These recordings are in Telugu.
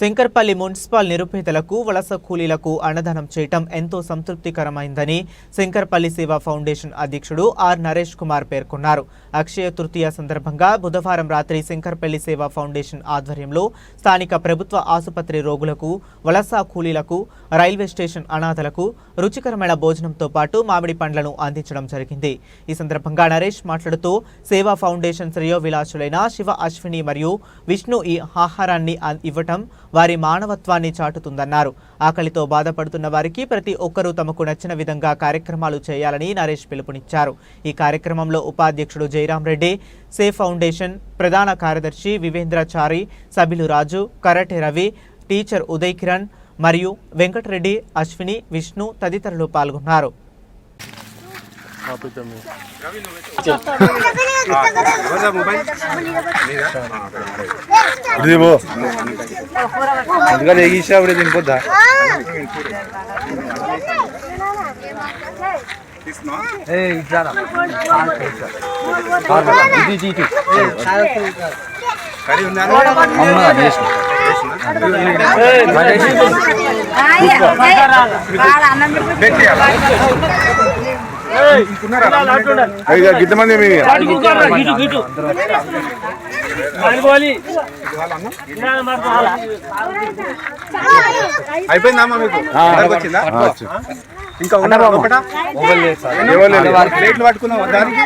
Shankarpalli municipal నిరుపేదలకు వలస కూలీలకు అన్నదానం చేయటం ఎంతో సంతృప్తికరమైందని శంకర్పల్లి సేవా ఫౌండేషన్ అధ్యక్షుడు ఆర్ నరేష్ కుమార్ పేర్కొన్నారు. అక్షయ తృతీయ సందర్భంగా బుధవారం రాత్రి శంకర్పల్లి సేవా ఫౌండేషన్ ఆధ్వర్యంలో స్థానిక ప్రభుత్వ ఆసుపత్రి రోగులకు వలస కూలీలకు రైల్వే స్టేషన్ అనాథలకు రుచికరమైన భోజనంతో పాటు మామిడి పండ్లను అందించడం జరిగింది. ఈ సందర్భంగా నరేష్ మాట్లాడుతూ సేవా ఫౌండేషన్ శ్రేయోవిలాసులైన శివ అశ్విని మరియు విష్ణు ఈ ఆహారాన్ని ఇవ్వటం వారి మానవత్వాన్ని చాటుతుందన్నారు. ఆకలితో బాధపడుతున్న వారికి ప్రతి ఒక్కరూ తమకు నచ్చిన విధంగా కార్యక్రమాలు చేయాలని నరేష్ పిలుపునిచ్చారు. ఈ కార్యక్రమంలో ఉపాధ్యక్షుడు జయరాం రెడ్డి సేఫ్ ఫౌండేషన్ ప్రధాన కార్యదర్శి వివేంద్రచారి సభ్యులు రాజు కరటే రవి టీచర్ ఉదయ్ కిరణ్ మరియు వెంకటరెడ్డి అశ్విని విష్ణు తదితరులు పాల్గొన్నారు. అందుకని ఎగిసా అప్పుడే తినిపోద్దా ఇక గిట్టమంది అయిపోయిందా మీకు వచ్చిందా ఇంకా ఉన్నారా లోపట? ఎవరు ప్లేట్లు పట్టుకున్నాం దానికి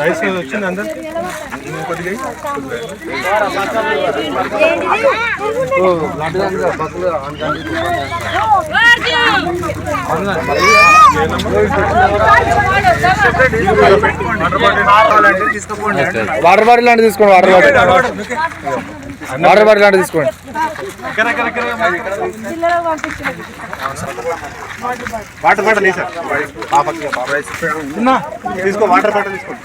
రైస్ వచ్చింది అందరు. కొద్దిగా వాటర్ బాటిల్ లాంటి తీసుకోండి వాటర్ బాటిల్. Water bottle. లాంటి తీసుకోండి. వాటర్ బాటిల్ తీసుకో వాటర్ బాటిల్ తీసుకోండి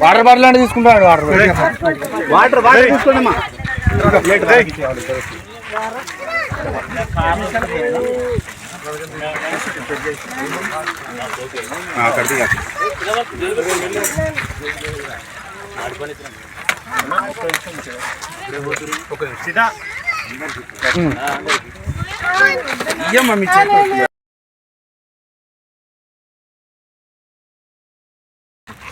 వాటర్ బాటిల్ లాంటి తీసుకుంటాను వాటర్ బాటిల్. వాటర్ వాటర్ తీసుకోండి అమ్మా ఇయ్యమ్మా మీ.